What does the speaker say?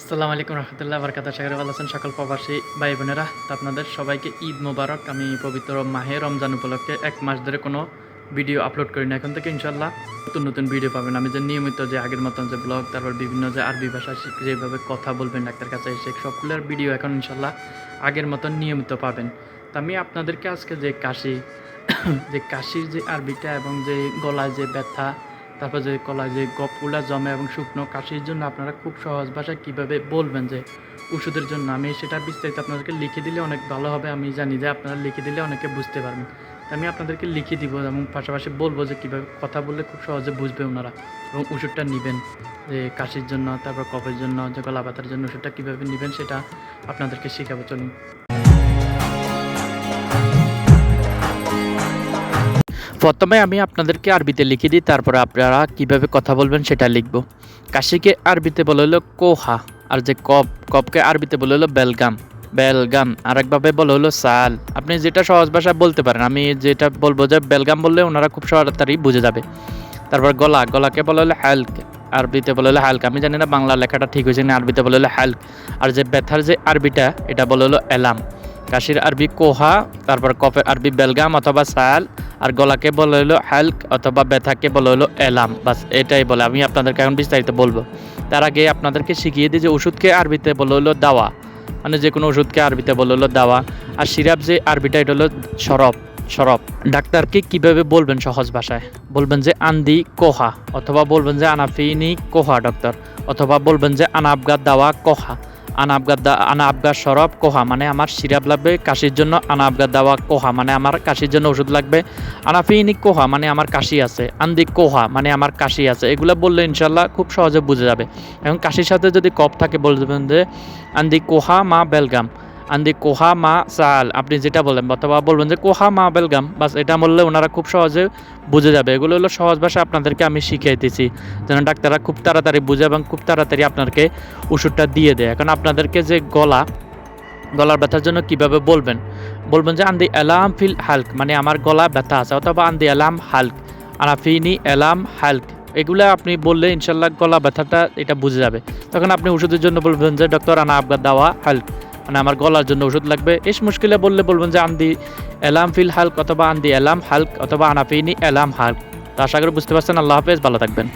আসসালামু আলাইকুম রহমতুল্লাহ বারকাত ভালো আছেন সকল প্রবাসী ভাই বোনেরা তো আপনাদের সবাইকে ঈদ মোবারক। আমি পবিত্র মাহে রমজান উপলক্ষে এক মাস ধরে কোনো ভিডিও আপলোড করি না এখন থেকে ইনশাল্লাহ নতুন নতুন ভিডিও পাবেন। আমি যে নিয়মিত যে আগের মতন যে ব্লগ, তারপর বিভিন্ন যে আরবি ভাষা যেভাবে কথা বলবেন ডাক্তার কাছে এসে, সবগুলোর ভিডিও এখন ইনশাল্লাহ আগের মতন নিয়মিত পাবেন। তো আমি আপনাদেরকে আজকে যে কাশি, যে কাশির যে আরবিটা এবং যে গলায় যে ব্যথা তারপর যে কলায় যে গপগুলা জমে এবং শুকনো কাশির জন্য আপনারা খুব সহজ ভাষায় কীভাবে বলবেন যে ওষুধের জন্য? আমি সেটা বিস্তারিত আপনাদেরকে লিখে দিলে অনেক ভালো হবে। আমি জানি যে আপনারা লিখে দিলে অনেকে বুঝতে পারবেন। আমি আপনাদেরকে লিখে দিব এবং পাশাপাশি বলব যে কীভাবে কথা বললে খুব সহজে বুঝবে ওনারা এবং ওষুধটা নেবেন। যে কাশির জন্য, তারপর কফের জন্য, যে গলা ব্যথার জন্য ওষুধটা কীভাবে নেবেন সেটা আপনাদেরকে শেখাবো। চলুন। প্রথমে আমি আপনাদেরকে আরবিতে লিখে দিই, তারপরে আপনারা কীভাবে কথা বলবেন সেটা লিখব। কাশিকে আরবিতে বলে হলো কোহা, আর যে কপ কপকে আরবিতে বলে হলো বেলগাম। বেলগাম, আরেকভাবে বলা হলো সাল। আপনি যেটা সহজ ভাষায় বলতে পারেন, আমি যেটা বলব যে বেলগাম বললে ওনারা খুব তাড়াতাড়ি বুঝে যাবে। তারপর গলা, গলাকে বলা হলো হ্যাল্ক আরবিতে বলা হলো হ্যাল্ক আমি জানি না বাংলা লেখাটা ঠিক হয়েছে না আরবিতে বলা হলো হ্যাল্ক আর যে ব্যথার যে আরবিটা, এটা বলা হলো এলাম। কাশির আরবি কোহা, তারপর কফের আরবি বেলগাম অথবা সাল, আর গলাকে বলা হলো হ্যাল্ক অথবা ব্যথাকে বলে হলো এলাম। বাস এটাই বলে, আমি আপনাদেরকে এখন বিস্তারিত বলব। তার আগে আপনাদেরকে শিখিয়ে দিই যে ওষুধকে আরবিতে বলে হলো দাওয়া। মানে যে কোনো ওষুধকে আরবিতে বলা হলো দাওয়া। আর সিরাপ যে আরবিটা, এটা হলো সরব সরব। ডাক্তারকে কীভাবে বলবেন সহজ ভাষায়? বলবেন যে আন্দি কোহা, অথবা বলবেন যে আনাফিনি কোহা, ডক্টর। অথবা বলবেন যে আনাবগা দাওয়া কোহা। আনাবগার দা আনাবগার সরব, কোহা মানে আমার সিরাপ লাগবে, কাশির জন্য আনাবগার দাওয়া কোহা মানে আমার কাশির জন্য ওষুধ লাগবে। আনাফিনি কোহা মানে আমার কাশি আছে, আন্দি কোহা মানে আমার কাশি আছে। এগুলো বললে ইনশাল্লাহ খুব সহজে বুঝে যাবে। এবং কাশির সাথে যদি কপ থাকে, বলবেন যে আন্দি কোহা মা বেলগাম। আন্দি কোহা মা চাল আপনি যেটা বলেন, অথবা বলবেন যে কোহা মা বেলগাম, বাস এটা বললে ওনারা খুব সহজে বুঝে যাবে। এগুলো হলো সহজ ভাষা, আপনাদেরকে আমি শিখিয়ে দিচ্ছি যেন ডাক্তাররা খুব তাড়াতাড়ি বুঝে এবং খুব তাড়াতাড়ি আপনাকে ওষুধটা দিয়ে দেয়। এখন আপনাদেরকে যে গলা, গলার ব্যথার জন্য কীভাবে বলবেন? বলবেন যে, আন্দি অ্যালাম ফিল হাল্ক মানে আমার গলা ব্যথা আছে, অথবা আন্দি অ্যালাম হাল্ক আনাফিনি অ্যালাম হাল্ক এগুলো আপনি বললে ইনশাল্লাহ গলা ব্যথাটা এটা বুঝে যাবে। তখন আপনি ওষুধের জন্য বলবেন যে, ডক্টর আনা আবগার দাওয়া হাল্ক মানে আমার গলার জন্য ওষুধ লাগবে। এস মুশকিলে বললে বলবেন যে, আন্দি অ্যালাম ফিল হাল্ক অথবা আন্দি অ্যালাম হাল্ক অথবা আনাফিনি অ্যালাম হাল্ক। আশা করি বুঝতে পারছেন। আল্লাহ হাফেজ, ভালো থাকবেন।